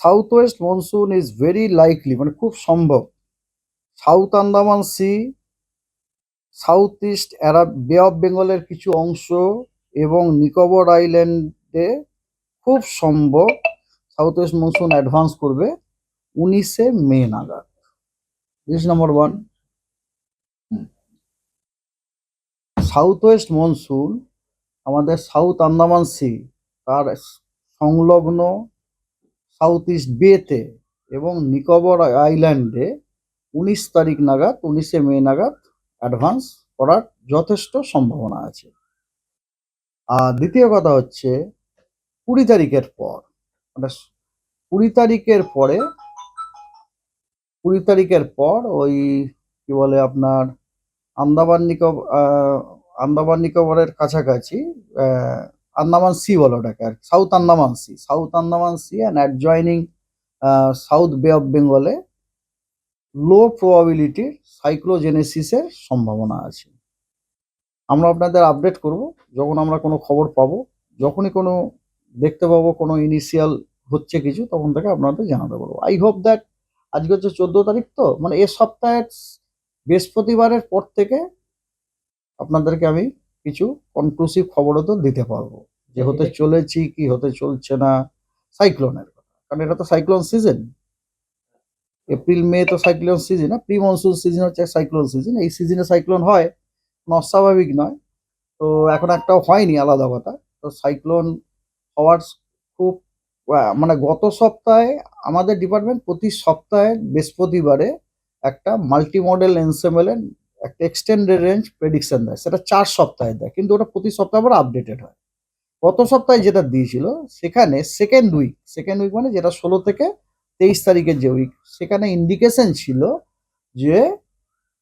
South west monsoon is very likely মানে খুব সম্ভব। South Andaman sea south east Arab bay of বেঙ্গলের কিছু অংশ এবং নিকোবর আইল্যান্ডে খুব সম্ভব সাউথ ওয়েস্ট মনসুন অ্যাডভান্স করবে উনিশে মে নাগাদ। This number one south west monsoon আমাদের সাউথ আন্দামান সি তার সংলগ্ন সাউথ ইস্ট বেতে এবং নিকোবর আইল্যান্ডে উনিশ তারিখ নাগাদ, উনিশে মে নাগাদ অ্যাডভান্স করার যথেষ্ট সম্ভাবনা আছে। আর দ্বিতীয় কথা হচ্ছে, কুড়ি তারিখের পর মানে কুড়ি তারিখের পরে, কুড়ি তারিখের পর ওই কি বলে আপনার, আন্দামান নিকোবর আন্দামান নিকোবরের কাছাকাছি আন্দামান সি বলো ওটাকে আর south Andaman sea. South Andaman sea and adjoining south bay of বেঙ্গলে লো প্রবাবিলিটির সাইক্লোজেনেসিসের সম্ভাবনা আছে। আমরা আপনাদের আপডেট করব, যখন আমরা কোনো খবর পাবো, যখনই কোনো দেখতে পাবো, কোনো ইনিশিয়াল হচ্ছে কিছু, তখন থেকে আপনাদের জানাতে পারব আই হোপ দ্যাট আজকে হচ্ছে চোদ্দ তারিখ তো মানে এ সপ্তাহের বৃহস্পতিবারের পর থেকে আপনাদেরকে আমি কিছু কনক্লুসিভ খবরও তো দিতে পারব। যে হতে চলেছি কি হতে চলছে না সাইক্লোনের কথা। কারণ এটা তো সাইক্লোন সিজন এপ্রিল মে তো সাইক্লোন সিজন না প্রি মনসুন সিজন হচ্ছে সাইক্লোন সিজন এই সিজনে সাইক্লোন হয় কোনো অস্বাভাবিক নয়। তো এখন একটাও হয়নি আলাদা কথা। তো সাইক্লোন হওয়ার খুব মানে গত সপ্তাহে আমাদের ডিপার্টমেন্ট প্রতি সপ্তাহে বৃহস্পতিবারে একটা মাল্টি মডেল এনসেমেলের একটা এক্সটেন্ডেড রেঞ্জ প্রেডিকশন দেয়। সেটা চার সপ্তাহে দেয়, কিন্তু ওটা প্রতি সপ্তাহে আবার আপডেটেড হয়। গত সপ্তাহে যেটা দিয়েছিল, সেখানে সেকেন্ড উইক সেকেন্ড উইক মানে যেটা ষোলো থেকে তেইশ তারিখের যে উইক সেখানে ইন্ডিকেশন ছিল যে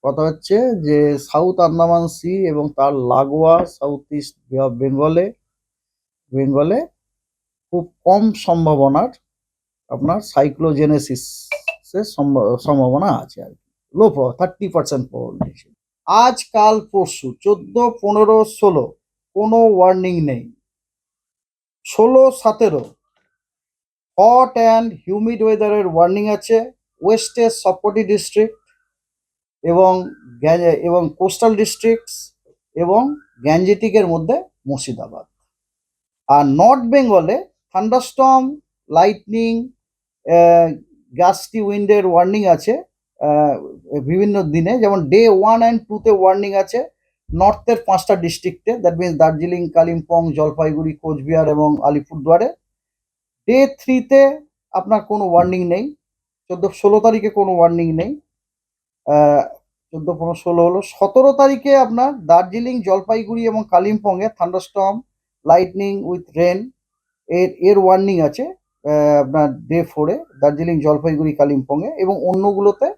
কথা হচ্ছে যে সাউথ আন্দামান সি এবং তার লাগোয়া সাউথ ইস্ট বেঙ্গলে বেঙ্গলে খুব কম সম্ভাবনার আপনার সাইক্লোজেনেসিস সম্ভাবনা আছে আর কি। লো থার্টি পার্সেন্ট প্রবাবিলিটি আজ কাল পরশু, চোদ্দ, পনেরো, ষোলো, কোনো ওয়ার্নিং নেই। ষোলো, সতেরো হট অ্যান্ড হিউমিড ওয়েদারের ওয়ার্নিং আছে ওয়েস্টের সবকটি ডিস্ট্রিক্ট এবং এবং কোস্টাল ডিস্ট্রিক্টস এবং গ্যাঞ্জেটিকের মধ্যে মুর্শিদাবাদ। আর নর্থ বেঙ্গলে থান্ডারস্টর্ম লাইটনিং গাস্টি উইন্ডের ওয়ার্নিং আছে বিভিন্ন দিনে, যেমন ডে ওয়ান অ্যান্ড টুতে ওয়ার্নিং আছে নর্থের পাঁচটা ডিস্ট্রিক্টে দ্যাট মিনস দার্জিলিং কালিম্পং জলপাইগুড়ি কোচবিহার এবং আলিপুরদুয়ারে ডে থ্রিতে আপনার কোনো ওয়ার্নিং নেই, চোদ্দ, ষোলো তারিখে কোনো ওয়ার্নিং নেই চোদ্দ, পনেরো, ষোলো হলো, সতেরো তারিখে আপনার দার্জিলিং জলপাইগুড়ি এবং কালিম্পংয়ে থান্ডারস্টর্ম লাইটনিং উইথ রেন এর এর ওয়ার্নিং আছে আপনার ডে ফোরে দার্জিলিং জলপাইগুড়ি কালিম্পংয়ে এবং অন্যগুলোতে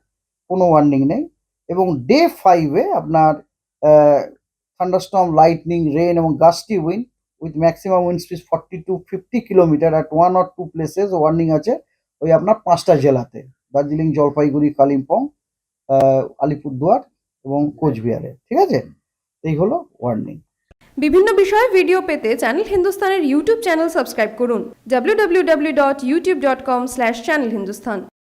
কোনো ওয়ার্নিং নেই। এবং ডে ফাইভে আপনার থান্ডারস্টর্ম লাইটনিং রেন এবং gusty wind with maximum wind speed forty to fifty kilometre at one or two places warning আছে ওই আপনার পাঁচটা জেলাতে। দার্জিলিং, জলপাইগুড়ি, কালিম্পং আলিপুরদুয়ার এবং কোচবিহারে। ঠিক আছে? এই হলো ওয়ার্নিং বিভিন্ন বিষয়ে ভিডিও পেতে চ্যানেল হিন্দুস্তানের ইউটিউব চ্যানেল সাবস্ক্রাইব করুন। www.youtube.com/চ্যানেল হিন্দুস্তান